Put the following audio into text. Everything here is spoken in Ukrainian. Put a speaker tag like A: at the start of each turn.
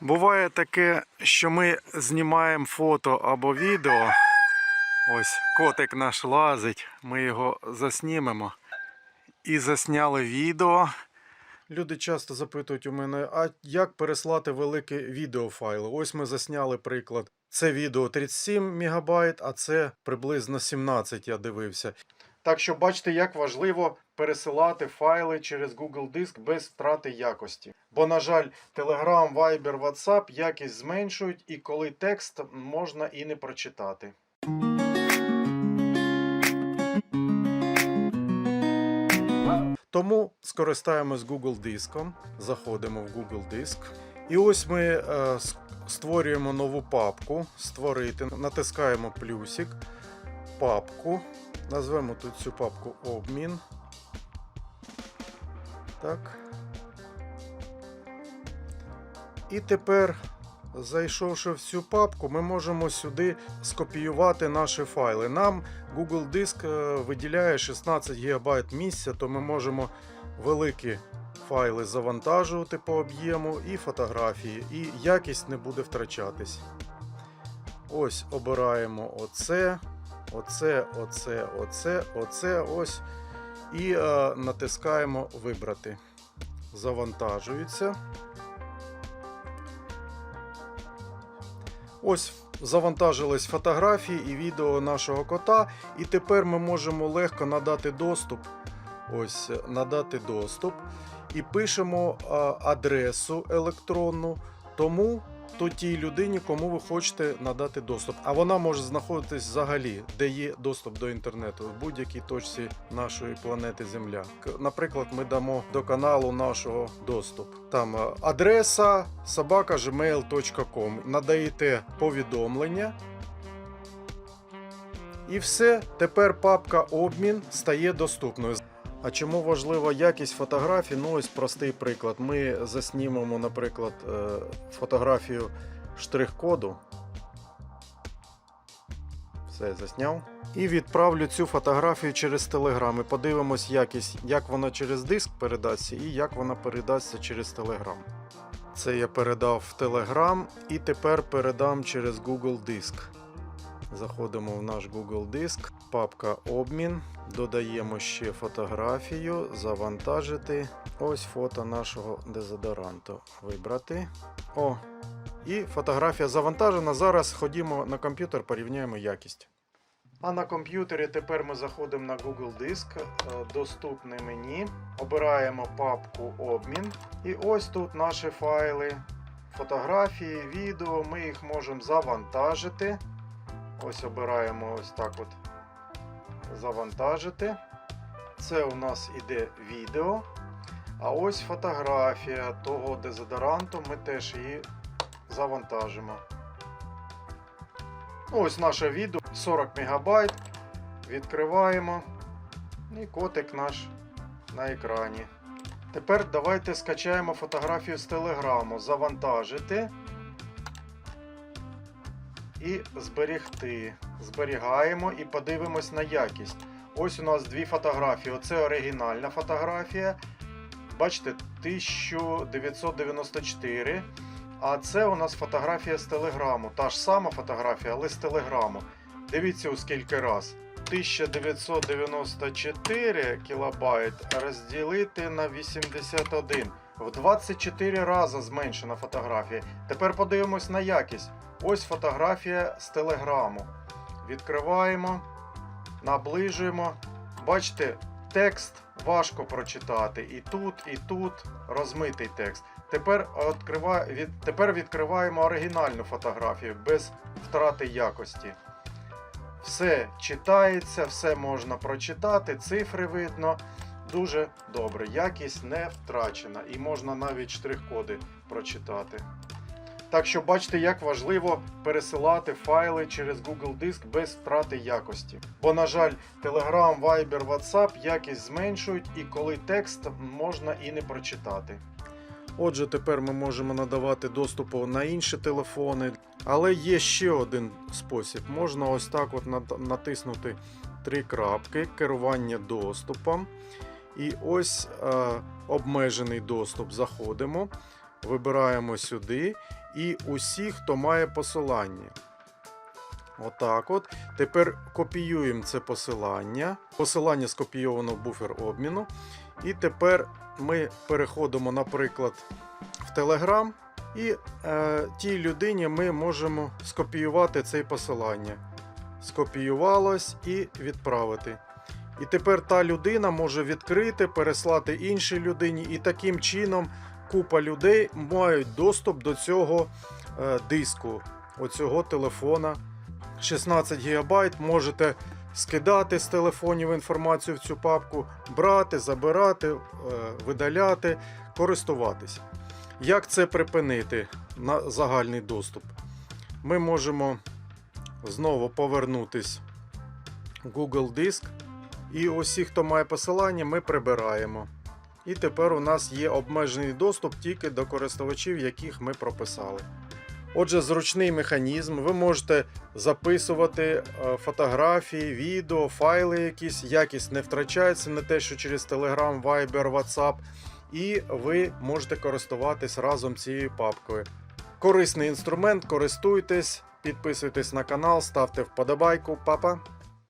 A: Буває таке, що ми знімаємо фото або відео. Ось котик наш лазить, ми його заснімемо. І засняли відео. Люди часто запитують у мене, а як переслати великі відеофайли? Ось ми засняли приклад. Це відео 37 МБ, а це приблизно 17 я дивився. Так що бачите, як важливо пересилати файли через Google Диск без втрати якості. Бо, на жаль, Telegram, Viber, WhatsApp якість зменшують, і коли текст можна і не прочитати. Тому скористаємось Google Диском, заходимо в Google Диск. І ось ми е, створюємо нову папку, створити, натискаємо плюсик, папку. Назвемо тут цю папку обмін. Так. І тепер, зайшовши в цю папку, ми можемо сюди скопіювати наші файли. Нам Google Диск е, виділяє 16 ГБ місця, то ми можемо великі файли завантажувати по об'єму і фотографії, і якість не буде втрачатись. Ось обираємо оце, оце, оце, оце, оце, ось. І е, натискаємо Вибрати. Завантажується. Ось завантажились фотографії і відео нашого кота, і тепер ми можемо легко надати доступ. Ось е, надати доступ. І пишемо а, адресу електронну тому то тій людині, кому ви хочете надати доступ. А вона може знаходитись взагалі, де є доступ до інтернету, в будь-якій точці нашої планети Земля. Наприклад, ми дамо до каналу нашого доступ. Там е, адреса собака.gmail.com. Надаєте повідомлення. І все, тепер папка обмін стає доступною. А чому важлива якість фотографій? Ну, ось простий приклад. Ми заснімемо, наприклад, е, фотографію штрих-коду. Все, засняв. І відправлю цю фотографію через Telegram. І подивимось якість, як вона через диск передасться і як вона передасться через Telegram. Це я передав в Telegram і тепер передам через Google Диск. Заходимо в наш Google Диск, папка обмін, додаємо ще фотографію, завантажити. Ось фото нашого дезодоранту. Вибрати. О, і фотографія завантажена. Зараз ходімо на комп'ютер, порівняємо якість. А на комп'ютері тепер ми заходимо на Google Диск, е, доступне мені, обираємо папку обмін. І ось тут наші файли, фотографії, відео. Ми їх можемо завантажити. Ось обираємо ось так от завантажити. Це у нас іде відео. А ось фотографія того дезодоранту. Ми теж її завантажимо. Ось наше відео 40 МБ. Відкриваємо. І котик наш на екрані. Тепер давайте скачаємо фотографію з телеграму. Завантажити і зберегти. Зберігаємо і подивимось на якість. Ось у нас дві фотографії. Оце оригінальна фотографія. Бачите, 1994. А це у нас фотографія з телеграму. Та ж сама фотографія, але з телеграму. Дивіться у скільки раз. 1994 кілобайт розділити на 81. В 24 рази зменшена фотографія. Тепер подивимось на якість. Ось фотографія з телеграму. Відкриваємо, наближуємо. Бачите, текст важко прочитати. І тут, і тут розмитий текст. Тепер, відкрива... від... Тепер відкриваємо оригінальну фотографію без втрати якості. Все читається, все можна прочитати, цифри видно. Дуже добре. Якість не втрачена. І можна навіть штрих-коди прочитати. Так що бачите, як важливо пересилати файли через Google Диск без втрати якості. Бо, на жаль, Telegram, Viber, WhatsApp якість зменшують, і коли текст можна і не прочитати. Отже, тепер ми можемо надавати доступу на інші телефони. Але є ще один спосіб. Можна ось так от натиснути три крапки керування доступом. І ось е, обмежений доступ. Заходимо, вибираємо сюди і усі, хто має посилання. Отак от. Тепер копіюємо це посилання. Посилання скопійовано в буфер обміну. І тепер ми переходимо, наприклад, в Telegram. І е, тій людині ми можемо скопіювати це посилання. Скопіювалось і відправити. І тепер та людина може відкрити, переслати іншій людині, і таким чином купа людей мають доступ до цього е, диску, оцього телефона. 16 ГБ можете скидати з телефонів інформацію в цю папку, брати, забирати, е, видаляти, користуватись. Як це припинити на загальний доступ? Ми можемо знову повернутись в Google Диск. І усі, хто має посилання, ми прибираємо. І тепер у нас є обмежений доступ тільки до користувачів, яких ми прописали. Отже, зручний механізм. Ви можете записувати е, фотографії, відео, файли якісь, якість не втрачається, не те, що через Telegram, Viber, WhatsApp. І ви можете користуватись разом цією папкою. Корисний інструмент, користуйтесь, підписуйтесь на канал, ставте вподобайку, папа.